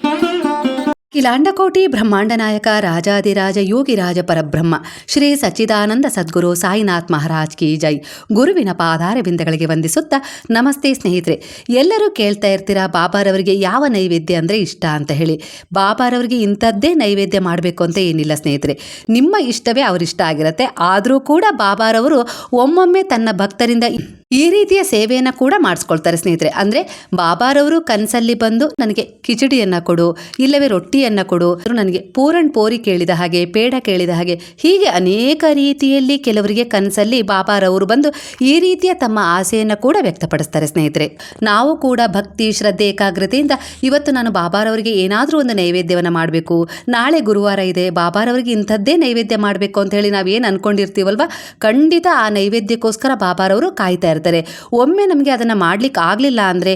Thank you. ಕಿಲಾಂಡಕೋಟಿ ಬ್ರಹ್ಮಾಂಡ ನಾಯಕ ರಾಜಾದಿರಾಜ ಯೋಗಿರಾಜ ಪರಬ್ರಹ್ಮ, ಶ್ರೀ ಸಚ್ಚಿದಾನಂದ ಸದ್ಗುರು ಸಾಯಿನಾಥ್ ಮಹಾರಾಜ್ ಕಿ ಜೈ. ಗುರುವಿನ ಪಾದಾರವಿಂದಗಳಿಗೆ ವಂದಿಸುತ್ತಾ ನಮಸ್ತೆ ಸ್ನೇಹಿತರೆ. ಎಲ್ಲರೂ ಕೇಳ್ತಾ ಇರ್ತೀರಾ ಬಾಬಾರವರಿಗೆ ಯಾವ ನೈವೇದ್ಯ ಅಂದರೆ ಇಷ್ಟ ಅಂತ ಹೇಳಿ. ಬಾಬಾರವರಿಗೆ ಇಂಥದ್ದೇ ನೈವೇದ್ಯ ಮಾಡಬೇಕು ಅಂತ ಏನಿಲ್ಲ ಸ್ನೇಹಿತರೆ. ನಿಮ್ಮ ಇಷ್ಟವೇ ಅವರಿಷ್ಟ ಆಗಿರುತ್ತೆ. ಆದರೂ ಕೂಡ ಬಾಬಾರವರು ಒಮ್ಮೊಮ್ಮೆ ತನ್ನ ಭಕ್ತರಿಂದ ಈ ರೀತಿಯ ಸೇವೆಯನ್ನು ಕೂಡ ಮಾಡಿಸ್ಕೊಳ್ತಾರೆ ಸ್ನೇಹಿತರೆ. ಅಂದರೆ ಬಾಬಾರವರು ಕನಸಲ್ಲಿ ಬಂದು ನನಗೆ ಕಿಚಡಿಯನ್ನು ಕೊಡು, ಇಲ್ಲವೇ ರೊಟ್ಟಿಯನ್ನು ಕೊಡು. ನನಗೆ ಪೂರಣ್ ಪೋರಿ ಕೇಳಿದ ಹಾಗೆ, ಪೇಡ ಕೇಳಿದ ಹಾಗೆ, ಹೀಗೆ ಅನೇಕ ರೀತಿಯಲ್ಲಿ ಕೆಲವರಿಗೆ ಕನಸಲ್ಲಿ ಬಾಬಾರವರು ಬಂದು ಈ ರೀತಿಯ ತಮ್ಮ ಆಸೆಯನ್ನು ಕೂಡ ವ್ಯಕ್ತಪಡಿಸ್ತಾರೆ ಸ್ನೇಹಿತರೆ. ನಾವು ಕೂಡ ಭಕ್ತಿ, ಶ್ರದ್ಧೆ, ಏಕಾಗ್ರತೆಯಿಂದ ಇವತ್ತು ನಾನು ಬಾಬಾರವರಿಗೆ ಏನಾದರೂ ಒಂದು ನೈವೇದ್ಯವನ್ನು ಮಾಡಬೇಕು. ನಾಳೆ ಗುರುವಾರ ಇದೆ ಬಾಬಾರವರಿಗೆ ಇಂಥದ್ದೇ ನೈವೇದ್ಯ ಮಾಡಬೇಕು ಅಂತ ಹೇಳಿ ನಾವೇನು ಅನ್ಕೊಂಡಿರ್ತೀವಲ್ವ? ಖಂಡಿತ ಆ ನೈವೇದ್ಯಕ್ಕೋಸ್ಕರ ಬಾಬಾರವರು ಕಾಯ್ತಾ ಇರ್ತಾರೆ. ಒಮ್ಮೆ ನಮಗೆ ಅದನ್ನು ಮಾಡ್ಲಿಕ್ಕೆ ಆಗಲಿಲ್ಲ ಅಂದರೆ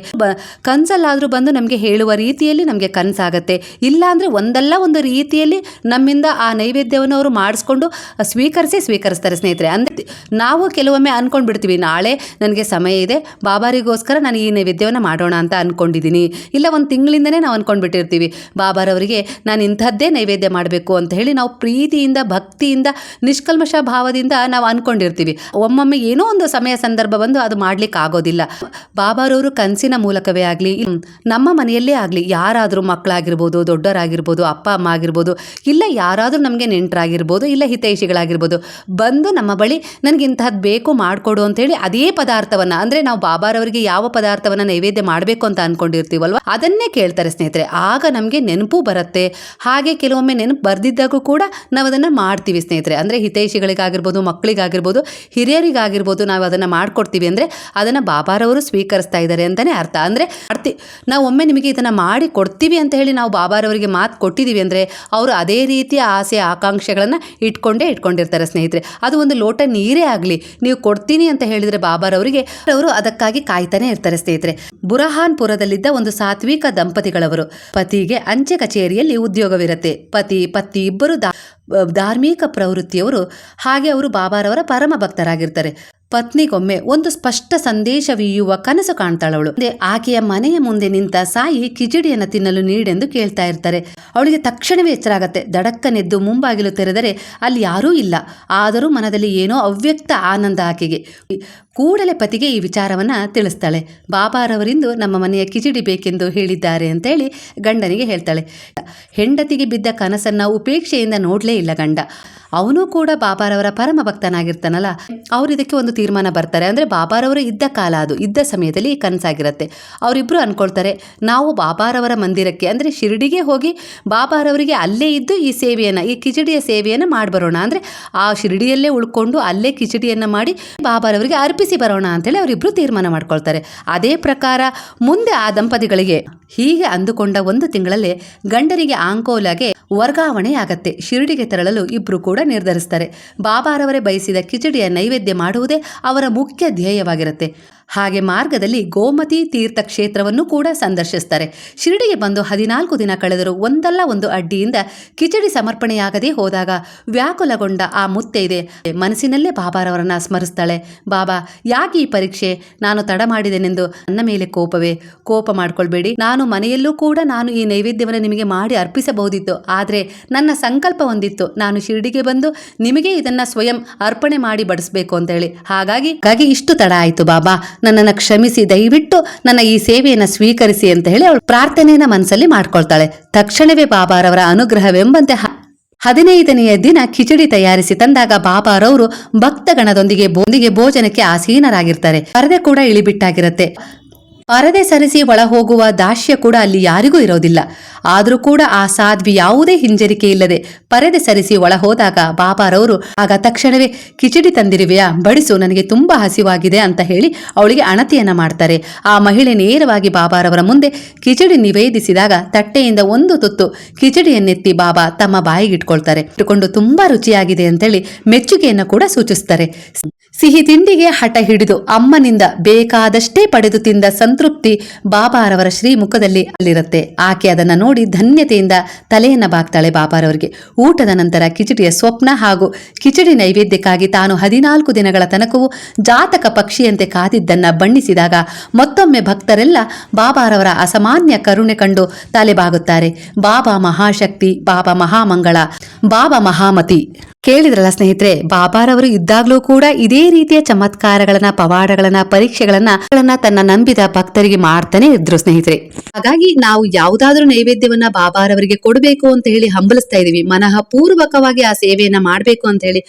ಕನಸಲ್ಲಾದರೂ ಬಂದು ನಮಗೆ ಹೇಳುವ ರೀತಿಯಲ್ಲಿ ನಮಗೆ ಕನಸಾಗತ್ತೆ. ಇಲ್ಲ ಅಂದರೆ ಒಂದಲ್ಲ ಒಂದು ರೀತಿಯಲ್ಲಿ ನಮ್ಮಿಂದ ಆ ನೈವೇದ್ಯವನ್ನು ಅವರು ಮಾಡಿಸ್ಕೊಂಡು ಸ್ವೀಕರಿಸಿ ಸ್ವೀಕರಿಸ್ತಾರೆ ಸ್ನೇಹಿತರೆ. ಅಂದರೆ ನಾವು ಕೆಲವೊಮ್ಮೆ ಅಂದ್ಕೊಂಡು ಬಿಡ್ತೀವಿ ನಾಳೆ ನನಗೆ ಸಮಯ ಇದೆ, ಬಾಬಾರಿಗೋಸ್ಕರ ನಾನು ಈ ನೈವೇದ್ಯವನ್ನು ಮಾಡೋಣ ಅಂತ ಅಂದ್ಕೊಂಡಿದ್ದೀನಿ ಇಲ್ಲ, ಒಂದು ತಿಂಗಳಿಂದನೇ ನಾವು ಅಂದ್ಕೊಂಡ್ಬಿಟ್ಟಿರ್ತೀವಿ ಬಾಬಾರವರಿಗೆ ನಾನು ಇಂಥದ್ದೇ ನೈವೇದ್ಯ ಮಾಡಬೇಕು ಅಂತ ಹೇಳಿ ನಾವು ಪ್ರೀತಿಯಿಂದ, ಭಕ್ತಿಯಿಂದ ನಿಷ್ಕಲ್ಮಶ ಭಾವದಿಂದ ನಾವು ಅಂದ್ಕೊಂಡಿರ್ತೀವಿ ಒಮ್ಮೊಮ್ಮೆ ಏನೋ ಒಂದು ಸಮಯ ಸಂದರ್ಭ ಬಂದು ಅದು ಮಾಡ್ಲಿಕ್ಕೆ ಆಗೋದಿಲ್ಲ. ಬಾಬಾರವರು ಕನಸಿನ ಮೂಲಕವೇ ಆಗಲಿ ನಮ್ಮ ಮನೆಯಲ್ಲೇ ಆಗಲಿ, ಯಾರಾದರೂ ಮಕ್ಕಳಾಗಿರ್ಬೋದು ದೊಡ್ಡವರಾಗಿರ್ಬೋದು ಅಪ್ಪ, ಅಮ್ಮ ಆಗಿರ್ಬೋದು, ಇಲ್ಲ ಯಾರಾದರೂ ನಮಗೆ ನೆಂಟರಾಗಿರ್ಬೋದು, ಇಲ್ಲ ಹಿತೈಷಿಗಳಾಗಿರ್ಬೋದು, ಬಂದು ನಮ್ಮ ಬಳಿ ನನಗೆ ಇಂತಹದ್ದು ಬೇಕು ಮಾಡಿಕೊಡು ಅಂತೇಳಿ ಅದೇ ಪದಾರ್ಥವನ್ನು, ಅಂದರೆ ನಾವು ಬಾಬಾರವರಿಗೆ ಯಾವ ಪದಾರ್ಥವನ್ನು ನೈವೇದ್ಯ ಮಾಡಬೇಕು ಅಂತ ಅಂದ್ಕೊಂಡಿರ್ತೀವಲ್ವ ಅದನ್ನೇ ಕೇಳ್ತಾರೆ ಸ್ನೇಹಿತರೆ. ಆಗ ನಮಗೆ ನೆನಪು ಬರುತ್ತೆ. ಹಾಗೆ ಕೆಲವೊಮ್ಮೆ ನೆನಪು ಬರ್ದಿದ್ದಾಗೂ ಕೂಡ ನಾವು ಅದನ್ನು ಮಾಡ್ತೀವಿ ಸ್ನೇಹಿತರೆ. ಅಂದರೆ ಹಿತೈಷಿಗಳಿಗಾಗಿರ್ಬೋದು, ಮಕ್ಕಳಿಗಾಗಿರ್ಬೋದು, ಹಿರಿಯರಿಗಾಗಿರ್ಬೋದು ನಾವು ಅದನ್ನು ಮಾಡಿಕೊಡ್ತೀವಿ ಅಂದರೆ ಅದನ್ನು ಬಾಬಾರವರು ಸ್ವೀಕರಿಸ್ತಾ ಇದ್ದಾರೆ ಅಂತಲೇ ಅರ್ಥ. ಅಂದರೆ ಅರ್ತಿ ನಾವು ಒಮ್ಮೆ ನಿಮಗೆ ಇದನ್ನು ಮಾಡಿ ಕೊಡ್ತೀವಿ ಅಂತ ಹೇಳಿ ನಾವು ಬಾಬಾರವರಿಗೆ ಮಾತು ಕೊಟ್ಟಿದ್ದೀವಿ ಅಂದರೆ ಅವರು ಅದೇ ರೀತಿಯ ಆಸೆ, ಆಕಾಂಕ್ಷೆಗಳನ್ನು ಇಟ್ಕೊಂಡೇ ಇಟ್ಕೊಂಡಿರ್ತಾರೆ ಸ್ನೇಹಿತರೆ. ಅದು ಒಂದು ಲೋಟ ನೀರೇ ಆಗಲಿ. ನೀವು ಕೊಡ್ತೀನಿ ಅಂತ ಹೇಳಿದರೆ ಬಾಬಾರವರಿಗೆ ಅವರು ಅದಕ್ಕಾಗಿ ಕಾಯ್ತಾನೆ ಇರ್ತಾರೆ ಸ್ನೇಹಿತರೆ. ಬುರಹಾನ್ಪುರದಲ್ಲಿದ್ದ ಒಂದು ಸಾತ್ವಿಕ ದಂಪತಿಗಳವರು. ಪತಿಗೆ ಅಂಚೆ ಕಚೇರಿಯಲ್ಲಿ ಉದ್ಯೋಗವಿರುತ್ತೆ. ಪತಿ, ಪತ್ನಿ ಇಬ್ಬರು ಧಾರ್ಮಿಕ ಪ್ರವೃತ್ತಿಯವರು. ಹಾಗೆ ಅವರು ಬಾಬಾರವರ ಪರಮ ಭಕ್ತರಾಗಿರ್ತಾರೆ ಪತ್ನಿಗೊಮ್ಮೆ ಒಂದು ಸ್ಪಷ್ಟ ಸಂದೇಶವೀಯುವ ಕನಸು ಕಾಣ್ತಾಳವಳು. ಅದೇ ಆಕೆಯ ಮನೆಯ ಮುಂದೆ ನಿಂತ ಸಾಯಿ ಕಿಚಡಿಯನ್ನು ತಿನ್ನಲು ನೀಡೆಂದು ಕೇಳ್ತಾ ಇರ್ತಾರೆ. ಅವಳಿಗೆ ತಕ್ಷಣವೇ ಎಚ್ಚರಾಗತ್ತೆ. ದಡಕ್ಕನೆದ್ದು ಮುಂಬಾಗಿಲು ತೆರೆದರೆ ಅಲ್ಲಿ ಯಾರೂ ಇಲ್ಲ. ಆದರೂ ಮನದಲ್ಲಿ ಏನೋ ಅವ್ಯಕ್ತ ಆನಂದ ಆಕೆಗೆ. ಕೂಡಲೇ ಪತಿಗೆ ಈ ವಿಚಾರವನ್ನ ತಿಳಿಸ್ತಾಳೆ. ಬಾಬಾರವರಿಂದು ನಮ್ಮ ಮನೆಯ ಕಿಚಡಿ ಬೇಕೆಂದು ಹೇಳಿದ್ದಾರೆ ಅಂತೇಳಿ ಗಂಡನಿಗೆ ಹೇಳ್ತಾಳೆ. ಹೆಂಡತಿಗೆ ಬಿದ್ದ ಕನಸನ್ನು ಉಪೇಕ್ಷೆಯಿಂದ ನೋಡಲೇ ಇಲ್ಲ ಗಂಡ. ಅವನು ಕೂಡ ಬಾಬಾರವರ ಪರಮ ಭಕ್ತನಾಗಿರ್ತಾನಲ್ಲ. ಅವ್ರು ಇದಕ್ಕೆ ಒಂದು ತೀರ್ಮಾನ ಬರ್ತಾರೆ. ಅಂದರೆ ಬಾಬಾರವರು ಇದ್ದ ಕಾಲ ಅದು. ಇದ್ದ ಸಮಯದಲ್ಲಿ ಈ ಕನಸಾಗಿರುತ್ತೆ. ಅವರಿಬ್ಬರು ಅಂದ್ಕೊಳ್ತಾರೆ ನಾವು ಬಾಬಾರವರ ಮಂದಿರಕ್ಕೆ, ಅಂದರೆ ಶಿರಡಿಗೆ ಹೋಗಿ ಬಾಬಾರವರಿಗೆ ಅಲ್ಲೇ ಇದ್ದು ಈ ಸೇವೆಯನ್ನು, ಈ ಕಿಚಡಿಯ ಸೇವೆಯನ್ನು ಮಾಡಿಬರೋಣ. ಅಂದರೆ ಆ ಶಿರಡಿಯಲ್ಲೇ ಉಳ್ಕೊಂಡು ಅಲ್ಲೇ ಕಿಚಡಿಯನ್ನು ಮಾಡಿ ಬಾಬಾರವರಿಗೆ ಅರ್ಪಿಸಿ ಬರೋಣ ಅಂತೇಳಿ ಅವರಿಬ್ಬರು ತೀರ್ಮಾನ ಮಾಡ್ಕೊಳ್ತಾರೆ. ಅದೇ ಪ್ರಕಾರ ಮುಂದೆ ಆ ದಂಪತಿಗಳಿಗೆ ಹೀಗೆ ಅಂದುಕೊಂಡ ಒಂದು ತಿಂಗಳಲ್ಲೇ ಗಂಡನಿಗೆ ಆಂಕೋಲಾಗೆ ವರ್ಗಾವಣೆ ಆಗತ್ತೆ ಶಿರಡಿಗೆ ತೆರಳಲು ಇಬ್ಬರು ಕೂಡ ನಿರ್ಧರಿಸ್ತಾರೆ. ಬಾಬಾರವರೇ ಬಯಸಿದ ಕಿಚಡಿಯ ನೈವೇದ್ಯ ಮಾಡುವುದೇ ಅವರ ಮುಖ್ಯ ಧ್ಯೇಯವಾಗಿರುತ್ತೆ. ಹಾಗೆ ಮಾರ್ಗದಲ್ಲಿ ಗೋಮತಿ ತೀರ್ಥ ಕ್ಷೇತ್ರವನ್ನು ಕೂಡ ಸಂದರ್ಶಿಸ್ತಾರೆ. ಶಿರಡಿಗೆ ಬಂದು ಹದಿನಾಲ್ಕು ದಿನ ಕಳೆದರೂ ಒಂದಲ್ಲ ಒಂದು ಅಡ್ಡಿಯಿಂದ ಕಿಚಡಿ ಸಮರ್ಪಣೆಯಾಗದೇ ಹೋದಾಗ ವ್ಯಾಕುಲಗೊಂಡ ಆ ಮುತ್ತೈದೆ ಮನಸ್ಸಿನಲ್ಲೇ ಬಾಬಾರವರನ್ನ ಸ್ಮರಿಸ್ತಾಳೆ. ಬಾಬಾ, ಯಾಕೆ ಈ ಪರೀಕ್ಷೆ? ನಾನು ತಡ ಮಾಡಿದೆನೆಂದು ನನ್ನ ಮೇಲೆ ಕೋಪವೇ? ಕೋಪ ಮಾಡ್ಕೊಳ್ಬೇಡಿ. ನಾನು ಮನೆಯಲ್ಲೂ ಕೂಡ ನಾನು ಈ ನೈವೇದ್ಯವನ್ನು ನಿಮಗೆ ಮಾಡಿ ಅರ್ಪಿಸಬಹುದಿತ್ತು. ಆದರೆ ನನ್ನ ಸಂಕಲ್ಪ ಹೊಂದಿತ್ತು ನಾನು ಶಿರಡಿಗೆ ಬಂದು ನಿಮಗೆ ಇದನ್ನ ಸ್ವಯಂ ಅರ್ಪಣೆ ಮಾಡಿ ಬಡಿಸಬೇಕು ಅಂತ ಹೇಳಿ ಹಾಗಾಗಿ ಹಾಗಾಗಿ ಇಷ್ಟು ತಡ ಆಯಿತು ಬಾಬಾ. ನನ್ನನ್ನು ಕ್ಷಮಿಸಿ, ದಯವಿಟ್ಟು ನನ್ನ ಈ ಸೇವೆಯನ್ನು ಸ್ವೀಕರಿಸಿ ಅಂತ ಹೇಳಿ ಅವಳು ಪ್ರಾರ್ಥನೆಯನ್ನ ಮನಸ್ಸಲ್ಲಿ ಮಾಡ್ಕೊಳ್ತಾಳೆ. ತಕ್ಷಣವೇ ಬಾಬಾರವರ ಅನುಗ್ರಹವೆಂಬಂತೆ ಹದಿನೈದನೆಯ ದಿನ ಕಿಚಡಿ ತಯಾರಿಸಿ ತಂದಾಗ ಬಾಬಾರವರು ಭಕ್ತಗಣದೊಂದಿಗೆ ಭೋಜನಕ್ಕೆ ಆಸೀನರಾಗಿರ್ತಾರೆ. ಪರದೆ ಕೂಡ ಇಳಿಬಿಟ್ಟಾಗಿರುತ್ತೆ. ಪರದೆ ಸರಿಸಿ ಒಳ ಹೋಗುವ ದಾಸ್ಯ ಕೂಡ ಅಲ್ಲಿ ಯಾರಿಗೂ ಇರೋದಿಲ್ಲ. ಆದರೂ ಕೂಡ ಆ ಸಾಧ್ವಿ ಯಾವುದೇ ಹಿಂಜರಿಕೆ ಇಲ್ಲದೆ ಪರದೆ ಸರಿಸಿ ಒಳ ಹೋದಾಗ ಬಾಬಾರವರು, ಆಗ ತಕ್ಷಣವೇ ಕಿಚಡಿ ತಂದಿರುವೆಯಾ? ಬಡಿಸು, ನನಗೆ ತುಂಬಾ ಹಸಿವಾಗಿದೆ ಅಂತ ಹೇಳಿ ಅವಳಿಗೆ ಅಣತಿಯನ್ನ ಮಾಡ್ತಾರೆ. ಆ ಮಹಿಳೆ ನೇರವಾಗಿ ಬಾಬಾರವರ ಮುಂದೆ ಕಿಚಡಿ ನಿವೇದಿಸಿದಾಗ ತಟ್ಟೆಯಿಂದ ಒಂದು ತುತ್ತು ಕಿಚಡಿಯನ್ನೆತ್ತಿ ಬಾಬಾ ತಮ್ಮ ಬಾಯಿಗಿಟ್ಕೊಳ್ತಾರೆ. ಇಟ್ಟುಕೊಂಡು ತುಂಬಾ ರುಚಿಯಾಗಿದೆ ಅಂತೇಳಿ ಮೆಚ್ಚುಗೆಯನ್ನು ಕೂಡ ಸೂಚಿಸ್ತಾರೆ. ಸಿಹಿ ತಿಂಡಿಗೆ ಹಠ ಹಿಡಿದು ಅಮ್ಮನಿಂದ ಬೇಕಾದಷ್ಟೇ ಪಡೆದು ತಿಂದ ಸಂತೃಪ್ತಿ ಬಾಬಾರವರ ಶ್ರೀಮುಖದಲ್ಲಿ ಅಲ್ಲಿರುತ್ತೆ. ಆಕೆ ಅದನ್ನು ನೋಡಿ ಧನ್ಯತೆಯಿಂದ ತಲೆಯನ್ನು ಬಾಗ್ತಾಳೆ ಬಾಬಾರವರಿಗೆ. ಊಟದ ನಂತರ ಕಿಚಡಿಯ ಸ್ವಪ್ನ ಹಾಗೂ ಕಿಚಡಿ ನೈವೇದ್ಯಕ್ಕಾಗಿ ತಾನು ಹದಿನಾಲ್ಕು ದಿನಗಳ ತನಕವೂ ಜಾತಕ ಪಕ್ಷಿಯಂತೆ ಕಾದಿದ್ದನ್ನ ಬಣ್ಣಿಸಿದಾಗ ಮತ್ತೊಮ್ಮೆ ಭಕ್ತರೆಲ್ಲ ಬಾಬಾರವರ ಅಸಾಮಾನ್ಯ ಕರುಣೆ ಕಂಡು ತಲೆಬಾಗುತ್ತಾರೆ. ಬಾಬಾ ಮಹಾಶಕ್ತಿ, ಬಾಬಾ ಮಹಾಮಂಗಳ, ಬಾಬಾ ಮಹಾಮತಿ. ಕೇಳಿದ್ರಲ್ಲ ಸ್ನೇಹಿತರೆ ಬಾಬಾರವರು ಇದ್ದಾಗ್ಲೂ ಕೂಡ ಇದೇ ರೀತಿಯ ಚಮತ್ಕಾರಗಳನ್ನ, ಪವಾಡಗಳನ್ನ, ಪರೀಕ್ಷೆಗಳನ್ನ ತನ್ನ ನಂಬಿದ ಭಕ್ತರಿಗೆ ಮಾಡ್ತಾನೆ ಇದ್ರು ಸ್ನೇಹಿತರೆ. ಹಾಗಾಗಿ ನಾವು ಯಾವುದಾದ್ರೂ ನೈವೇದ್ಯವನ್ನ ಬಾಬಾರವರಿಗೆ ಕೊಡಬೇಕು ಅಂತ ಹೇಳಿ ಹಂಬಲಿಸ್ತಾ ಇದೀವಿ. ಮನಃ ಪೂರ್ವಕವಾಗಿ ಆ ಸೇವೆಯನ್ನ ಮಾಡಬೇಕು ಅಂತ ಹೇಳಿ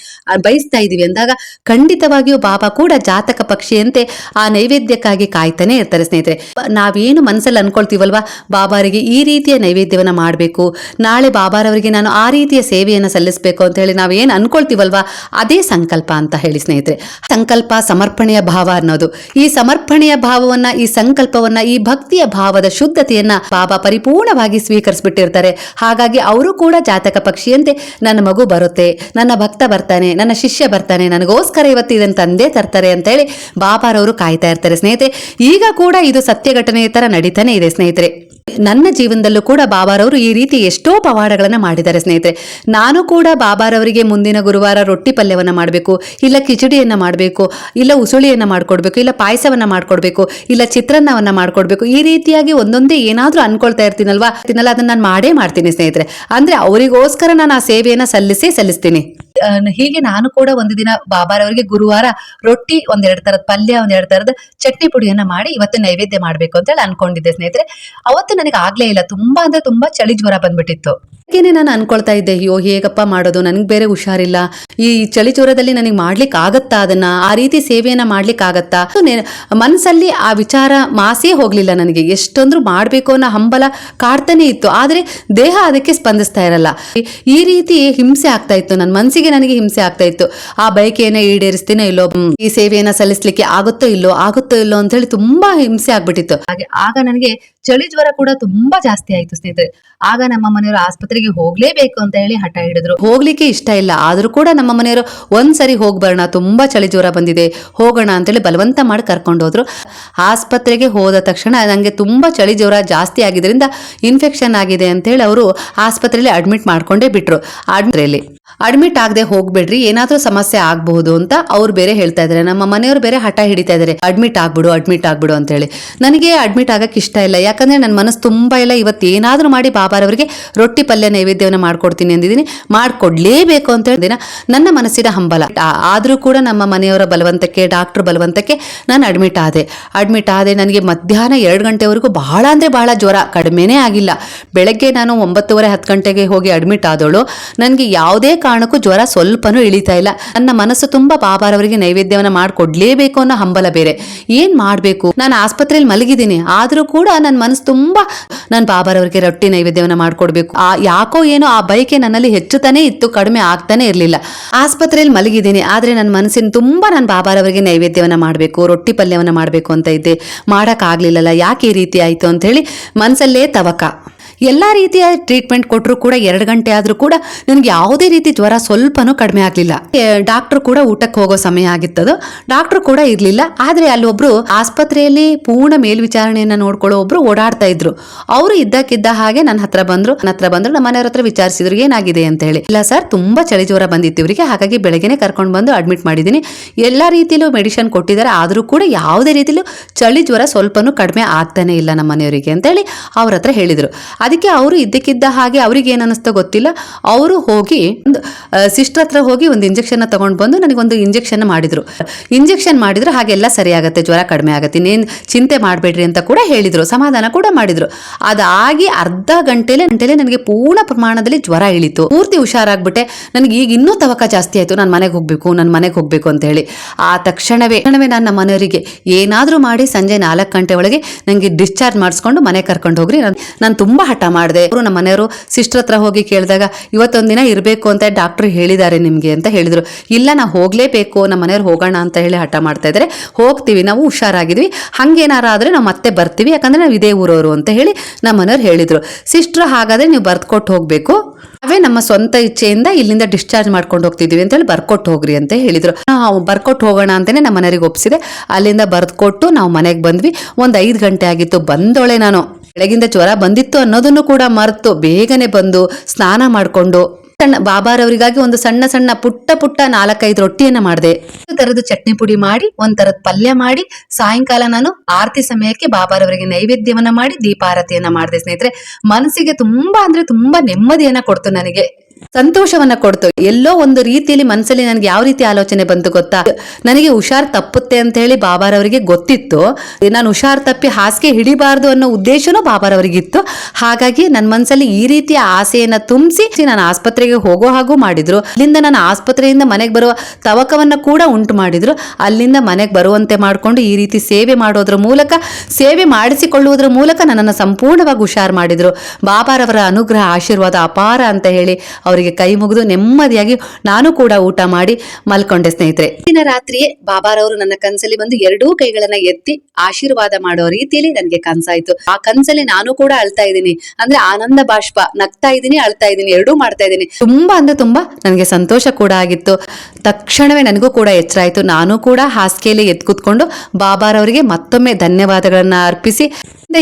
ಬಯಸ್ತಾ ಇದೀವಿ. ಅಂದಾಗ ಖಂಡಿತವಾಗಿಯೂ ಬಾಬಾ ಕೂಡ ಜಾತಕ ಪಕ್ಷಿಯಂತೆ ಆ ನೈವೇದ್ಯಕ್ಕಾಗಿ ಕಾಯ್ತಾನೆ ಇರ್ತಾರೆ ಸ್ನೇಹಿತರೆ. ನಾವೇನು ಮನಸ್ಸಲ್ಲಿ ಅನ್ಕೊಳ್ತೀವಲ್ವಾ? ಬಾಬಾರಿಗೆ ಈ ರೀತಿಯ ನೈವೇದ್ಯವನ್ನ ಮಾಡಬೇಕು. ನಾಳೆ ಬಾಬಾರವರಿಗೆ ನಾನು ಆ ರೀತಿಯ ಸೇವೆಯನ್ನು ಸಲ್ಲಿಸಬೇಕು ಅಂತ ಹೇಳಿ ನಾವೇನು ಅನ್ಕೊಳ್ತೀವಲ್ವಾ? ಅದೇ ಸಂಕಲ್ಪ ಅಂತ ಹೇಳಿ ಸ್ನೇಹಿತರೆ. ಸಂಕಲ್ಪ ಸಮರ್ಪಣೆಯ ಭಾವ ಅನ್ನೋದು. ಈ ಸಮರ್ಪಣೆಯ ಭಾವವನ್ನ, ಈ ಸಂಕಲ್ಪವನ್ನ, ಈ ಭಕ್ತಿಯ ಭಾವದ ಶುದ್ಧತೆಯನ್ನ ಬಾಬಾ ಪರಿಪೂರ್ಣವಾಗಿ ಸ್ವೀಕರಿಸ್ಬಿಟ್ಟಿರ್ತಾರೆ. ಹಾಗಾಗಿ ಅವರು ಕೂಡ ಜಾತಕ ಪಕ್ಷಿಯಂತೆ ನನ್ನ ಮಗು ಬರುತ್ತೆ, ನನ್ನ ಭಕ್ತ ಬರ್ತಾನೆ, ನನ್ನ ಶಿಷ್ಯ ಬರ್ತಾನೆ, ನನಗೋಸ್ಕರ ಇವತ್ತು ಇದನ್ನು ತಂದೆ ತರ್ತಾರೆ ಅಂತ ಹೇಳಿ ಬಾಬಾರವರು ಕಾಯ್ತಾ ಇರ್ತಾರೆ ಸ್ನೇಹಿತರೆ. ಈಗ ಕೂಡ ಇದು ಸತ್ಯ ಘಟನೆಯ ತರ ನಡೀತಾನೆ ಇದೆ ಸ್ನೇಹಿತರೆ. ನನ್ನ ಜೀವನದಲ್ಲೂ ಕೂಡ ಬಾಬಾರವರು ಈ ರೀತಿ ಎಷ್ಟೋ ಪವಾಡಗಳನ್ನು ಮಾಡಿದ್ದಾರೆ ಸ್ನೇಹಿತರೆ. ನಾನು ಕೂಡ ಬಾಬಾರವರಿಗೆ ಮುಂದಿನ ಗುರುವಾರ ರೊಟ್ಟಿ ಪಲ್ಯವನ್ನ ಮಾಡಬೇಕು, ಇಲ್ಲ ಕಿಚಡಿಯನ್ನ ಮಾಡಬೇಕು, ಇಲ್ಲ ಉಸುಳಿಯನ್ನ ಮಾಡ್ಕೊಡ್ಬೇಕು, ಇಲ್ಲ ಪಾಯಸವನ್ನ ಮಾಡ್ಕೊಡ್ಬೇಕು, ಇಲ್ಲ ಚಿತ್ರಾನ್ನವನ್ನ ಮಾಡ್ಕೊಡ್ಬೇಕು, ಈ ರೀತಿಯಾಗಿ ಒಂದೊಂದೇ ಏನಾದರೂ ಅನ್ಕೊಳ್ತಾ ಇರ್ತೀನಲ್ವಾ? ತಿನ್ನಲ್ಲ, ಅದನ್ನ ನಾನು ಮಾಡೇ ಮಾಡ್ತೀನಿ ಸ್ನೇಹಿತರೆ. ಅಂದ್ರೆ ಅವರಿಗೋಸ್ಕರ ನಾನು ಆ ಸೇವೆಯನ್ನ ಸಲ್ಲಿಸೇ ಸಲ್ಲಿಸ್ತೀನಿ. ಹೀಗೆ ನಾನು ಕೂಡ ಒಂದು ದಿನ ಬಾಬಾರವರಿಗೆ ಗುರುವಾರ ರೊಟ್ಟಿ ಒಂದೆರಡು ತರದ ಪಲ್ಯ, ಒಂದೆರಡು ತರದ ಚಟ್ನಿ ಪುಡಿಯನ್ನ ಮಾಡಿ ಇವತ್ತು ನೈವೇದ್ಯ ಮಾಡ್ಬೇಕು ಅಂತ ಹೇಳಿ ಅನ್ಕೊಂಡಿದ್ದೆ ಸ್ನೇಹಿತರೆ. ಅವತ್ತು ನನಗೆ ಆಗ್ಲೇ ಇಲ್ಲ. ತುಂಬಾ ಅಂದ್ರೆ ತುಂಬಾ ಚಳಿ ಜ್ವರ ಬಂದ್ಬಿಟ್ಟಿತ್ತು. ಹಾಗೇನೆ ನಾನು ಅನ್ಕೊಳ್ತಾ ಇದ್ದೆ, ಅಯ್ಯೋ, ಹೇಗಪ್ಪ ಮಾಡೋದು? ನನಗೆ ಬೇರೆ ಹುಷಾರಿಲ್ಲ. ಈ ಚಳಿ ಜ್ವರದಲ್ಲಿ ನನಗೆ ಮಾಡ್ಲಿಕ್ಕೆ ಆಗತ್ತಾ ಅದನ್ನ? ಆ ರೀತಿ ಸೇವೆಯನ್ನ ಮಾಡ್ಲಿಕ್ಕೆ ಆಗತ್ತಾ? ಮನಸ್ಸಲ್ಲಿ ಆ ವಿಚಾರ ಮಾಸೇ ಹೋಗ್ಲಿಲ್ಲ ನನಗೆ. ಎಷ್ಟೊಂದ್ರು ಮಾಡ್ಬೇಕು ಅನ್ನೋ ಹಂಬಲ ಕಾಡ್ತಾನೆ ಇತ್ತು. ಆದ್ರೆ ದೇಹ ಅದಕ್ಕೆ ಸ್ಪಂದಿಸ್ತಾ ಇರಲ್ಲ. ಈ- ರೀತಿ ಹಿಂಸೆ ಆಗ್ತಾ ಇತ್ತು. ನನ್ನ ಮನಸ್ಸಿಗೆ ನನಗೆ ಹಿಂಸೆ ಆಗ್ತಾ ಇತ್ತು. ಆ ಬಯಕೆಯನ್ನ ಈಡೇರಿಸ್ತೀನೋ ಇಲ್ಲೋ ಈ ಸೇವೆಯನ್ನ ಸಲ್ಲಿಸಲಿಕ್ಕೆ ಆಗುತ್ತೋ ಇಲ್ಲೋ ಆಗುತ್ತೋ ಇಲ್ಲೋ ಅಂತ ಹೇಳಿ ತುಂಬಾ ಹಿಂಸೆ ಆಗ್ಬಿಟ್ಟಿತ್ತು. ಹಾಗೆ ಆಗ ನನಗೆ ಚಳಿ ಜ್ವರ ಕೂಡ ತುಂಬಾ ಜಾಸ್ತಿ ಆಯ್ತು ಸ್ನೇಹಿತರೆ. ಆಗ ನಮ್ಮ ಮನೆಯವರು ಆಸ್ಪತ್ರೆಗೆ ಹೋಗ್ಲೇಬೇಕು ಅಂತ ಹೇಳಿ ಹಠ ಹಿಡಿದ್ರು. ಹೋಗ್ಲಿಕ್ಕೆ ಇಷ್ಟ ಇಲ್ಲ. ಆದ್ರೂ ಕೂಡ ನಮ್ಮ ಮನೆಯವರು ಒಂದ್ಸರಿ ಹೋಗ್ಬರೋಣ ತುಂಬಾ ಚಳಿ ಜ್ವರ ಬಂದಿದೆ, ಹೋಗೋಣ ಅಂತೇಳಿ ಬಲವಂತ ಮಾಡಿ ಕರ್ಕೊಂಡು ಹೋದ್ರು. ಆಸ್ಪತ್ರೆಗೆ ಹೋದ ತಕ್ಷಣ ನನಗೆ ತುಂಬಾ ಚಳಿ ಜ್ವರ ಜಾಸ್ತಿ ಆಗಿದ್ರಿಂದ ಇನ್ಫೆಕ್ಷನ್ ಆಗಿದೆ ಅಂತ ಹೇಳಿ ಅವರು ಆಸ್ಪತ್ರೆಯಲ್ಲಿ ಅಡ್ಮಿಟ್ ಮಾಡ್ಕೊಂಡೇ ಬಿಟ್ರು. ಆಸ್ಪತ್ರೆಯಲ್ಲಿ ಅಡ್ಮಿಟ್ ಆಗದೆ ಹೋಗ್ಬೇಡ್ರಿ, ಏನಾದ್ರೂ ಸಮಸ್ಯೆ ಆಗಬಹುದು ಅಂತ ಅವ್ರು ಬೇರೆ ಹೇಳ್ತಾ ಇದಾರೆ ನಮ್ಮ ಮನೆಯವರು ಬೇರೆ ಹಠ ಹಿಡಿತಾ ಇದಾರೆ ಅಡ್ಮಿಟ್ ಆಗ್ಬಿಡು ಅಡ್ಮಿಟ್ ಆಗ್ಬಿಡು ಅಂತ ಹೇಳಿ. ನನಗೆ ಅಡ್ಮಿಟ್ ಆಗಕ್ಕೆ ಇಷ್ಟ ಇಲ್ಲ. ಯಾಕಂದ್ರೆ ನನ್ನ ಮನಸ್ಸು ತುಂಬಾ ಇಲ್ಲ ಇವತ್ತು ಏನಾದ್ರೂ ಮಾಡಿ ಬಾಬಾರವರಿಗೆ ರೊಟ್ಟಿ ಪಲ್ಯ ನೈವೇದ್ಯವನ್ನು ಮಾಡ್ಕೊಡ್ತೀನಿ ಅಂದಿದ್ದೀನಿ. ಮಾಡ್ಕೊಡ್ಲೇಬೇಕು ಅಂತ ಹೇಳಿ ನನ್ನ ಮನಸ್ಸಿನ ಹಂಬಲ. ಆದರೂ ಕೂಡ ನಮ್ಮ ಮನೆಯವರ ಬಲವಂತಕ್ಕೆ ಡಾಕ್ಟರ್ ಬಲವಂತಕ್ಕೆ ನಾನು ಅಡ್ಮಿಟ್ ಆದೆ. ಅಡ್ಮಿಟ್ ಆದೆ ನನಗೆ ಮಧ್ಯಾಹ್ನ ಎರಡು ಗಂಟೆವರೆಗೂ ಬಹಳ ಅಂದ್ರೆ ಬಹಳ ಜ್ವರ. ಕಡಿಮೆನೇ ಆಗಿಲ್ಲ. ಬೆಳಗ್ಗೆ ನಾನು ಒಂಬತ್ತುವರೆ ಹತ್ತು ಗಂಟೆಗೆ ಹೋಗಿ ಅಡ್ಮಿಟ್ ಆದವಳು. ನನಗೆ ಯಾವುದೇ ಕಾರಣಕ್ಕೂ ಜ್ವರ ಸ್ವಲ್ಪನೂ ಇಳಿತಾ ಇಲ್ಲ. ನನ್ನ ಮನಸ್ಸು ತುಂಬಾ ಬಾಬಾರವರಿಗೆ ನೈವೇದ್ಯವನ್ನ ಮಾಡ್ಕೊಡ್ಲೇಬೇಕು ಅನ್ನೋ ಹಂಬಲ ಬೇರೆ. ಏನ್ ಮಾಡ್ಬೇಕು? ನಾನು ಆಸ್ಪತ್ರೆಯಲ್ಲಿ ಮಲಗಿದ್ದೀನಿ. ಆದ್ರೂ ಕೂಡ ನನ್ನ ಮನಸ್ಸು ತುಂಬಾ ನಾನು ಬಾಬಾರವರಿಗೆ ರೊಟ್ಟಿ ನೈವೇದ್ಯವನ್ನ ಮಾಡ್ಕೊಡ್ಬೇಕು. ಆ ಯಾಕೋ ಏನೋ ಆ ಬಯಕೆ ನನ್ನಲ್ಲಿ ಹೆಚ್ಚುತ್ತಾನೆ ಇತ್ತು, ಕಡಿಮೆ ಆಗ್ತಾನೆ ಇರಲಿಲ್ಲ. ಆಸ್ಪತ್ರೆಯಲ್ಲಿ ಮಲಗಿದ್ದೀನಿ. ಆದ್ರೆ ನನ್ನ ಮನಸ್ಸಿನ ತುಂಬಾ ನಾನು ಬಾಬಾರವರಿಗೆ ನೈವೇದ್ಯವನ್ನ ಮಾಡಬೇಕು, ರೊಟ್ಟಿ ಪಲ್ಯವನ್ನ ಮಾಡಬೇಕು ಅಂತ ಇದ್ದೆ. ಮಾಡಕ್ ಆಗ್ಲಿಲ್ಲಲ್ಲ, ಯಾಕೆ ಈ ರೀತಿ ಆಯ್ತು ಅಂತ ಹೇಳಿ ಮನಸ್ಸಲ್ಲೇ ತವಕ. ಎಲ್ಲ ರೀತಿಯ ಟ್ರೀಟ್ಮೆಂಟ್ ಕೊಟ್ಟರು ಕೂಡ ಎರಡು ಗಂಟೆ ಆದರೂ ಕೂಡ ನನಗೆ ಯಾವುದೇ ರೀತಿ ಜ್ವರ ಸ್ವಲ್ಪನೂ ಕಡಿಮೆ ಆಗಲಿಲ್ಲ. ಡಾಕ್ಟರ್ ಕೂಡ ಊಟಕ್ಕೆ ಹೋಗೋ ಸಮಯ ಆಗಿತ್ತದು. ಡಾಕ್ಟರ್ ಕೂಡ ಇರಲಿಲ್ಲ. ಆದರೆ ಅಲ್ಲೊಬ್ರು ಆಸ್ಪತ್ರೆಯಲ್ಲಿ ಪೂರ್ಣ ಮೇಲ್ವಿಚಾರಣೆಯನ್ನು ನೋಡ್ಕೊಳ್ಳೋ ಒಬ್ರು ಓಡಾಡ್ತಾ ಇದ್ರು. ಅವರು ಇದ್ದಕ್ಕಿದ್ದ ಹಾಗೆ ನನ್ನ ಹತ್ರ ಬಂದ್ರು. ನನ್ನ ಹತ್ರ ಬಂದ್ರು. ನಮ್ಮ ಮನೆಯವ್ರ ಹತ್ರ ವಿಚಾರಿಸಿದ್ರು. ಏನಾಗಿದೆ ಅಂತ ಹೇಳಿ. ಇಲ್ಲ ಸರ್, ತುಂಬಾ ಚಳಿ ಜ್ವರ ಬಂದಿತ್ತು ಇವರಿಗೆ. ಹಾಗಾಗಿ ಬೆಳಗ್ಗೆನೆ ಕರ್ಕೊಂಡು ಬಂದು ಅಡ್ಮಿಟ್ ಮಾಡಿದ್ದೀನಿ. ಎಲ್ಲ ರೀತಿಯಲ್ಲೂ ಮೆಡಿಸಿನ್ ಕೊಟ್ಟಿದ್ದಾರೆ. ಆದರೂ ಕೂಡ ಯಾವುದೇ ರೀತಿಲೂ ಚಳಿ ಜ್ವರ ಸ್ವಲ್ಪನೂ ಕಡಿಮೆ ಆಗ್ತಾನೆ ಇಲ್ಲ ನಮ್ಮ ಮನೆಯವರಿಗೆ ಅಂತೇಳಿ ಅವ್ರ ಹತ್ರ ಹೇಳಿದರು. ಅದಕ್ಕೆ ಅವರು ಇದ್ದಕ್ಕಿದ್ದ ಹಾಗೆ ಅವ್ರಿಗೆ ಏನನ್ನಿಸ್ತೋ ಗೊತ್ತಿಲ್ಲ. ಅವರು ಹೋಗಿ ಒಂದು ಸಿಸ್ಟರ್ ಹತ್ರ ಹೋಗಿ ಒಂದು ಇಂಜೆಕ್ಷನ್ ತಗೊಂಡು ಬಂದು ನನಗೊಂದು ಇಂಜೆಕ್ಷನ್ ಮಾಡಿದ್ರು. ಇಂಜೆಕ್ಷನ್ ಮಾಡಿದ್ರು ಹಾಗೆಲ್ಲ ಸರಿಯಾಗುತ್ತೆ, ಜ್ವರ ಕಡಿಮೆ ಆಗುತ್ತೆ ಇನ್ನೇನು ಚಿಂತೆ ಮಾಡಬೇಡ್ರಿ ಅಂತ ಕೂಡ ಹೇಳಿದ್ರು, ಸಮಾಧಾನ ಕೂಡ ಮಾಡಿದ್ರು. ಅದಾಗಿ ಅರ್ಧ ಗಂಟೆಲೆ ಗಂಟೆಲೆ ನನಗೆ ಪೂರ್ಣ ಪ್ರಮಾಣದಲ್ಲಿ ಜ್ವರ ಇಳಿತು. ಪೂರ್ತಿ ಹುಷಾರಾಗ್ಬಿಟ್ಟೆ. ನನಗೆ ಈಗ ಇನ್ನೂ ತವಕ ಜಾಸ್ತಿ ಆಯ್ತು, ನಾನು ಮನೆಗೆ ಹೋಗ್ಬೇಕು ನನ್ನ ಮನೆಗೆ ಹೋಗ್ಬೇಕು ಅಂತ ಹೇಳಿ. ಆ ತಕ್ಷಣವೇ ತಕ್ಷಣವೇ ನನ್ನ ಮನೆಯವರಿಗೆ ಏನಾದರೂ ಮಾಡಿ ಸಂಜೆ ನಾಲ್ಕು ಗಂಟೆ ಒಳಗೆ ನನಗೆ ಡಿಸ್ಚಾರ್ಜ್ ಮಾಡಿಸ್ಕೊಂಡು ಮನೆ ಕರ್ಕೊಂಡು ಹೋಗ್ರಿ. ನಾನು ನಾನು ತುಂಬಾ ಹಠ ಮಾಡಿದೆ. ಅವರು ನಮ್ಮ ಮನೆಯವರು ಸಿಸ್ಟರ್ ಹತ್ರ ಹೋಗಿ ಕೇಳಿದಾಗ, ಇವತ್ತೊಂದು ದಿನ ಇರಬೇಕು ಅಂತ ಡಾಕ್ಟರ್ ಹೇಳಿದ್ದಾರೆ ನಿಮಗೆ ಅಂತ ಹೇಳಿದರು. ಇಲ್ಲ ನಾವು ಹೋಗಲೇಬೇಕು. ನಮ್ಮ ಮನೆಯವ್ರು ಹೋಗೋಣ ಅಂತ ಹೇಳಿ ಹಠ ಮಾಡ್ತಾ ಇದ್ದಾರೆ. ಹೋಗ್ತೀವಿ, ನಾವು ಹುಷಾರಾಗಿದ್ವಿ. ಹಂಗೇನಾರ ಆದರೆ ನಾವು ಮತ್ತೆ ಬರ್ತೀವಿ. ಯಾಕಂದರೆ ನಾವು ಇದೇ ಊರವರು ಅಂತ ಹೇಳಿ ನಮ್ಮ ಮನೆಯವ್ರು ಹೇಳಿದರು. ಸಿಸ್ಟರ್ ಹಾಗಾದ್ರೆ ನೀವು ಬರ್ದ್ಕೊಟ್ಟು ಹೋಗಬೇಕು? ಅವೇ ನಮ್ಮ ಸ್ವಂತ ಇಚ್ಛೆಯಿಂದ ಇಲ್ಲಿಂದ ಡಿಸ್ಚಾರ್ಜ್ ಮಾಡ್ಕೊಂಡು ಹೋಗ್ತಿದ್ವಿ ಅಂತ ಹೇಳಿ ಬರ್ಕೊಟ್ಟು ಹೋಗ್ರಿ ಅಂತ ಹೇಳಿದರು. ನಾವು ಬರ್ಕೊಟ್ಟು ಹೋಗೋಣ ಅಂತಲೇ ನಮ್ಮ ಮನೆಯವ್ರಿಗೆ ಒಪ್ಪಿಸಿದೆ ಅಲ್ಲಿಂದ ಬರ್ದ್ಕೊಟ್ಟು ನಾವು ಮನೆಗೆ ಬಂದ್ವಿ. ಒಂದು ಐದು ಗಂಟೆ ಆಗಿತ್ತು. ಬಂದೊಳೆ ನಾನು. ಬೆಳಗಿಂದ ಜ್ವರ ಬಂದಿತ್ತು ಅನ್ನೋದನ್ನು ಕೂಡ ಮರೆತು ಬೇಗನೆ ಬಂದು ಸ್ನಾನ ಮಾಡಿಕೊಂಡು ಸಣ್ಣ ಬಾಬಾರವರಿಗಾಗಿ ಒಂದು ಸಣ್ಣ ಸಣ್ಣ ಪುಟ್ಟ ಪುಟ್ಟ ನಾಲ್ಕೈದು ರೊಟ್ಟಿಯನ್ನ ಮಾಡಿದೆ. ತರದ ಚಟ್ನಿ ಪುಡಿ ಮಾಡಿ, ಒಂದ್ ತರದ ಪಲ್ಯ ಮಾಡಿ, ಸಾಯಂಕಾಲ ನಾನು ಆರತಿ ಸಮಯಕ್ಕೆ ಬಾಬಾರವರಿಗೆ ನೈವೇದ್ಯವನ್ನ ಮಾಡಿ ದೀಪಾರತಿಯನ್ನ ಮಾಡಿದೆ ಸ್ನೇಹಿತರೆ. ಮನಸ್ಸಿಗೆ ತುಂಬಾ ಅಂದ್ರೆ ತುಂಬಾ ನೆಮ್ಮದಿಯನ್ನ ಕೊಡ್ತು ನನಗೆ. ಸಂತೋಷವನ್ನ ಕೊಡ್ತು. ಎಲ್ಲೋ ಒಂದು ರೀತಿಯಲ್ಲಿ ಮನಸ್ಸಲ್ಲಿ ನನಗೆ ಯಾವ ರೀತಿ ಆಲೋಚನೆ ಬಂತು ಗೊತ್ತಾ? ನನಗೆ ಹುಷಾರ್ ತಪ್ಪುತ್ತೆ ಅಂತ ಹೇಳಿ ಬಾಬಾರವರಿಗೆ ಗೊತ್ತಿತ್ತು. ನಾನು ಹುಷಾರ್ ತಪ್ಪಿ ಹಾಸಿಗೆ ಹಿಡಿಬಾರ್ದು ಅನ್ನೋ ಉದ್ದೇಶನೂ ಬಾಬಾರವರಿಗಿತ್ತು ಹಾಗಾಗಿ ನನ್ನ ಮನಸ್ಸಲ್ಲಿ ಈ ರೀತಿಯ ಆಸೆಯನ್ನ ತುಂಬಿಸಿ ನಾನು ಆಸ್ಪತ್ರೆಗೆ ಹೋಗೋ ಹಾಗೂ ಮಾಡಿದ್ರು. ಅಲ್ಲಿಂದ ನಾನು ಆಸ್ಪತ್ರೆಯಿಂದ ಮನೆಗೆ ಬರುವ ತವಕವನ್ನ ಕೂಡ ಉಂಟು ಮಾಡಿದ್ರು. ಅಲ್ಲಿಂದ ಮನೆಗೆ ಬರುವಂತೆ ಮಾಡಿಕೊಂಡು ಈ ರೀತಿ ಸೇವೆ ಮಾಡೋದ್ರ ಮೂಲಕ, ಸೇವೆ ಮಾಡಿಸಿಕೊಳ್ಳುವುದರ ಮೂಲಕ ನನ್ನನ್ನು ಸಂಪೂರ್ಣವಾಗಿ ಹುಷಾರ್ ಮಾಡಿದ್ರು. ಬಾಬಾರವರ ಅನುಗ್ರಹ, ಆಶೀರ್ವಾದ ಅಪಾರ ಅಂತ ಹೇಳಿ ಅವರಿಗೆ ಕೈ ಮುಗಿದು ನೆಮ್ಮದಿಯಾಗಿ ನಾನು ಕೂಡ ಊಟ ಮಾಡಿ ಮಲ್ಕೊಂಡೆ ಸ್ನೇಹಿತರೆ. ದಿನ ರಾತ್ರಿಯೇ ಬಾಬಾರವರು ನನ್ನ ಕನಸಲ್ಲಿ ಬಂದು ಎರಡೂ ಕೈಗಳನ್ನ ಎತ್ತಿ ಆಶೀರ್ವಾದ ಮಾಡೋ ರೀತಿಯಲ್ಲಿ ನನಗೆ ಕನಸಾಯ್ತು. ಆ ಕನಸಲ್ಲಿ ನಾನು ಕೂಡ ಅಳ್ತಾ ಇದ್ದೀನಿ. ಅಂದ್ರೆ ಆನಂದ ಬಾಷ್ಪ ನಗ್ತಾ ಇದ್ದೀನಿ, ಅಳ್ತಾ ಇದ್ದೀನಿ, ಎರಡೂ ಮಾಡ್ತಾ ಇದ್ದೀನಿ. ತುಂಬಾ ಅಂದ್ರೆ ತುಂಬಾ ನನಗೆ ಸಂತೋಷ ಕೂಡ ಆಗಿತ್ತು. ತಕ್ಷಣವೇ ನನಗೂ ಕೂಡ ಎಚ್ಚರ ಆಯ್ತು. ನಾನು ಕೂಡ ಹಾಸಿಗೆಯಲ್ಲಿ ಎದ್ದು ಕೂತ್ಕೊಂಡು ಬಾಬಾರವರಿಗೆ ಮತ್ತೊಮ್ಮೆ ಧನ್ಯವಾದಗಳನ್ನ ಅರ್ಪಿಸಿ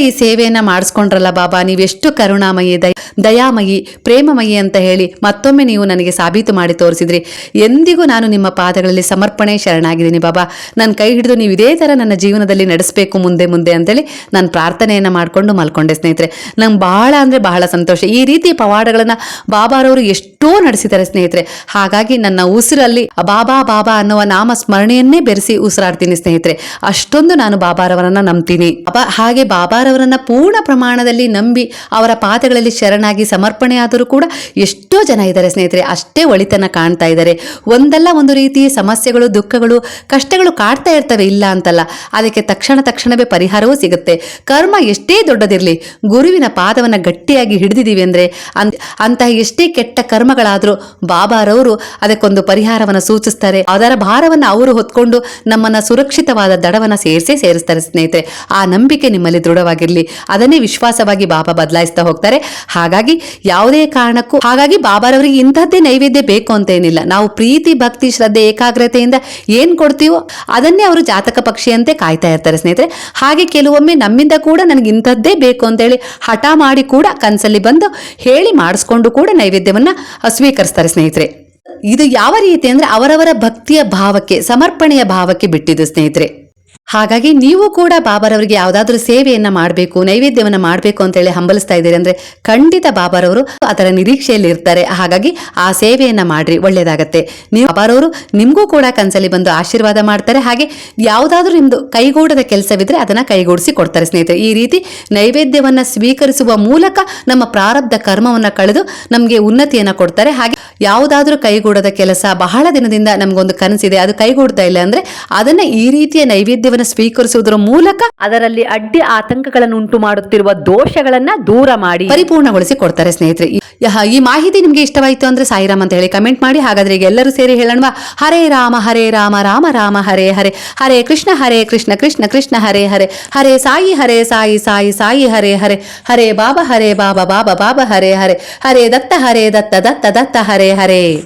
ಈ ಸೇವೆಯನ್ನ ಮಾಡಿಸ್ಕೊಂಡ್ರಲ್ಲ ಬಾಬಾ, ನೀವೆಷ್ಟು ಕರುಣಾಮಯಿ, ದಯ, ದಯಾಮಯಿ, ಪ್ರೇಮಮಯಿ ಅಂತ ಹೇಳಿ ಮತ್ತೊಮ್ಮೆ ನೀವು ನನಗೆ ಸಾಬೀತು ಮಾಡಿ ತೋರಿಸಿದ್ರಿ. ಎಂದಿಗೂ ನಾನು ನಿಮ್ಮ ಪಾದಗಳಲ್ಲಿ ಸಮರ್ಪಣೆ ಶರಣಾಗಿದ್ದೀನಿ ಬಾಬಾ. ನನ್ನ ಕೈ ಹಿಡಿದು ನೀವು ಇದೇ ಥರ ನನ್ನ ಜೀವನದಲ್ಲಿ ನಡೆಸಬೇಕು ಮುಂದೆ ಮುಂದೆ ಅಂತೇಳಿ ನಾನು ಪ್ರಾರ್ಥನೆಯನ್ನು ಮಾಡಿಕೊಂಡು ಮಲ್ಕೊಂಡೆ ಸ್ನೇಹಿತರೆ. ನಂಗೆ ಬಹಳ ಅಂದರೆ ಬಹಳ ಸಂತೋಷ. ಈ ರೀತಿ ಪವಾಡಗಳನ್ನು ಬಾಬಾರವರು ಎಷ್ಟೋ ನಡೆಸಿದ್ದಾರೆ ಸ್ನೇಹಿತರೆ. ಹಾಗಾಗಿ ನನ್ನ ಉಸಿರಲ್ಲಿ ಬಾಬಾ ಬಾಬಾ ಅನ್ನುವ ನಾಮ ಸ್ಮರಣೆಯನ್ನೇ ಬೆರೆಸಿ ಉಸಿರಾಡ್ತೀನಿ ಸ್ನೇಹಿತರೆ. ಅಷ್ಟೊಂದು ನಾನು ಬಾಬಾರವರನ್ನ ನಂಬ್ತೀನಿ. ಹಾಗೆ ಬಾಬಾ ಹಾಗೆ ಪೂರ್ಣ ಪ್ರಮಾಣದಲ್ಲಿ ನಂಬಿ ಅವರ ಪಾದಗಳಲ್ಲಿ ಶರಣಾಗಿ ಸಮರ್ಪಣೆ ಆದರೂ ಕೂಡ ಎಷ್ಟೋ ಜನ ಇದ್ದಾರೆ ಸ್ನೇಹಿತರೆ, ಅಷ್ಟೇ ಒಳಿತನ ಕಾಣ್ತಾ ಇದ್ದಾರೆ. ಒಂದಲ್ಲ ಒಂದು ರೀತಿ ಸಮಸ್ಯೆಗಳು, ದುಃಖಗಳು, ಕಷ್ಟಗಳು ಕಾಡ್ತಾ ಇರ್ತವೆ, ಇಲ್ಲ ಅಂತಲ್ಲ. ಅದಕ್ಕೆ ತಕ್ಷಣ ತಕ್ಷಣವೇ ಪರಿಹಾರವೂ ಸಿಗುತ್ತೆ. ಕರ್ಮ ಎಷ್ಟೇ ದೊಡ್ಡದಿರಲಿ, ಗುರುವಿನ ಪಾದವನ್ನು ಗಟ್ಟಿಯಾಗಿ ಹಿಡಿದಿದ್ದೀವಿ ಅಂದರೆ ಅಂತ ಅಂತಹ ಎಷ್ಟೇ ಕೆಟ್ಟ ಕರ್ಮಗಳಾದರೂ ಬಾಬಾರವರು ಅದಕ್ಕೊಂದು ಪರಿಹಾರವನ್ನು ಸೂಚಿಸ್ತಾರೆ. ಅದರ ಭಾರವನ್ನು ಅವರು ಹೊತ್ಕೊಂಡು ನಮ್ಮನ್ನು ಸುರಕ್ಷಿತವಾದ ದಡವನ್ನು ಸೇರಿಸೇ ಸೇರಿಸ್ತಾರೆ ಸ್ನೇಹಿತರೆ. ಆ ನಂಬಿಕೆ ನಿಮ್ಮಲ್ಲಿ ದೃಢವಾಗಿರಲಿ ಅದನ್ನೇ ವಿಶ್ವಾಸವಾಗಿ ಬಾಬಾ ಬದಲಾಯಿಸ್ತಾ ಹೋಗ್ತಾರೆ. ಹಾಗಾಗಿ ಯಾವುದೇ ಕಾರಣಕ್ಕೂ, ಹಾಗಾಗಿ ಬಾಬಾರವರಿಗೆ ಇಂಥದ್ದೇ ನೈವೇದ್ಯ ಬೇಕು ಅಂತ ಏನಿಲ್ಲ. ನಾವು ಪ್ರೀತಿ, ಭಕ್ತಿ, ಶ್ರದ್ಧೆ, ಏಕಾಗ್ರತೆಯಿಂದ ಏನು ಕೊಡ್ತೀವೋ ಅದನ್ನೇ ಅವರು ಜಾತಕ ಪಕ್ಷಿಯಂತೆ ಕಾಯ್ತಾ ಇರ್ತಾರೆ ಸ್ನೇಹಿತರೆ. ಹಾಗೆ ಕೆಲವೊಮ್ಮೆ ನಮ್ಮಿಂದ ಕೂಡ ನನಗೆ ಇಂಥದ್ದೇ ಬೇಕು ಅಂತೇಳಿ ಹಠ ಮಾಡಿ ಕೂಡ ಕನಸಲ್ಲಿ ಬಂದು ಹೇಳಿ ಮಾಡಿಸ್ಕೊಂಡು ಕೂಡ ನೈವೇದ್ಯವನ್ನ ಸ್ವೀಕರಿಸ್ತಾರೆ ಸ್ನೇಹಿತರೆ. ಇದು ಯಾವ ರೀತಿ ಅಂದ್ರೆ ಅವರವರ ಭಕ್ತಿಯ ಭಾವಕ್ಕೆ, ಸಮರ್ಪಣೆಯ ಭಾವಕ್ಕೆ ಬಿಟ್ಟಿದ್ದು ಸ್ನೇಹಿತರೆ. ಹಾಗಾಗಿ ನೀವು ಕೂಡ ಬಾಬಾರವರಿಗೆ ಯಾವುದಾದ್ರೂ ಸೇವೆಯನ್ನ ಮಾಡಬೇಕು, ನೈವೇದ್ಯವನ್ನ ಮಾಡಬೇಕು ಅಂತೇಳಿ ಹಂಬಲಿಸ್ತಾ ಇದ್ದೀರಿ ಅಂದ್ರೆ ಖಂಡಿತ ಬಾಬಾರವರು ಅದರ ನಿರೀಕ್ಷೆಯಲ್ಲಿ ಇರ್ತಾರೆ. ಹಾಗಾಗಿ ಆ ಸೇವೆಯನ್ನ ಮಾಡ್ರಿ, ಒಳ್ಳೇದಾಗತ್ತೆ. ನೀವು ಬಾಬಾರವರು ನಿಮಗೂ ಕೂಡ ಕನಸಲ್ಲಿ ಬಂದು ಆಶೀರ್ವಾದ ಮಾಡ್ತಾರೆ. ಹಾಗೆ ಯಾವುದಾದ್ರೂ ನಿಮ್ದು ಕೈಗೂಡದ ಕೆಲಸವಿದ್ರೆ ಅದನ್ನ ಕೈಗೂಡಿಸಿ ಕೊಡ್ತಾರೆ ಸ್ನೇಹಿತರೆ. ಈ ರೀತಿ ನೈವೇದ್ಯವನ್ನ ಸ್ವೀಕರಿಸುವ ಮೂಲಕ ನಮ್ಮ ಪ್ರಾರಬ್ಧ ಕರ್ಮವನ್ನ ಕಳೆದು ನಮಗೆ ಉನ್ನತಿಯನ್ನ ಕೊಡ್ತಾರೆ. ಹಾಗೆ ಯಾವುದಾದ್ರೂ ಕೈಗೂಡದ ಕೆಲಸ ಬಹಳ ದಿನದಿಂದ ನಮಗೊಂದು ಕನಸಿದೆ, ಅದು ಕೈಗೂಡ್ತಾ ಇಲ್ಲ ಅಂದ್ರೆ ಅದನ್ನ ಈ ರೀತಿಯ ನೈವೇದ್ಯವನ್ನ ಸ್ವೀಕರಿಸುವುದರ ಮೂಲಕ ಅದರಲ್ಲಿ ಅಡ್ಡಿ ಆತಂಕಗಳನ್ನು ಉಂಟು ಮಾಡುತ್ತಿರುವ ದೋಷಗಳನ್ನ ದೂರ ಮಾಡಿ ಪರಿಪೂರ್ಣಗೊಳಿಸಿ ಕೊಡ್ತಾರೆ ಸ್ನೇಹಿತರೆ. ಈ- ಮಾಹಿತಿ ನಿಮಗೆ ಇಷ್ಟವಾಯಿತು ಅಂದ್ರೆ ಸಾಯಿರಾಮ್ ಅಂತ ಹೇಳಿ ಕಮೆಂಟ್ ಮಾಡಿ. ಹಾಗಾದ್ರೆ ಈಗ ಎಲ್ಲರೂ ಸೇರಿ ಹೇಳೋಣ ಹರೇ ರಾಮ ಹರೇ ರಾಮ ರಾಮ ರಾಮ, ಹರೇ ಹರೇ. ಹರೇ ಕೃಷ್ಣ ಹರೇ ಕೃಷ್ಣ ಕೃಷ್ಣ ಕೃಷ್ಣ, ಹರೇ ಹರೇ. ಹರೇ ಸಾಯಿ ಹರೇ ಸಾಯಿ ಸಾಯಿ ಸಾಯಿ, ಹರೇ ಹರೇ. ಹರೇ ಬಾಬಾ ಹರೇ ಬಾಬಾ ಬಾಬಾ ಬಾಬಾ, ಹರೇ ಹರೇ. ಹರೇ ದತ್ತ ಹರೇ ದತ್ತ ದತ್ತ ದತ್ತ, ಹರೇ ಹರೇ.